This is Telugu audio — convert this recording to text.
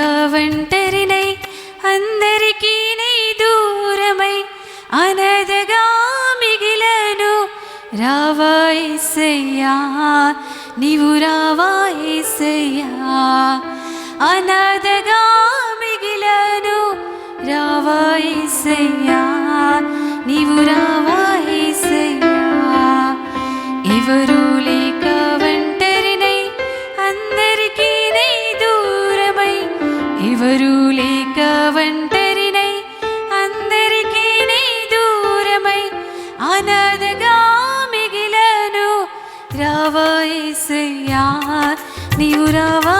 ఒక్కగా ఒంటరినై అందరికీ నై దూరమై అనదగా మిగిలను. రావాయిసయ్యా నీవు రావాయిసయ్యా అనాథగా మిగిలను. రావాయిసయ్యా నీవు రావాయిసయ్యా ఎవరు మిగిలను రావాయిసయ్యా నీవు రావా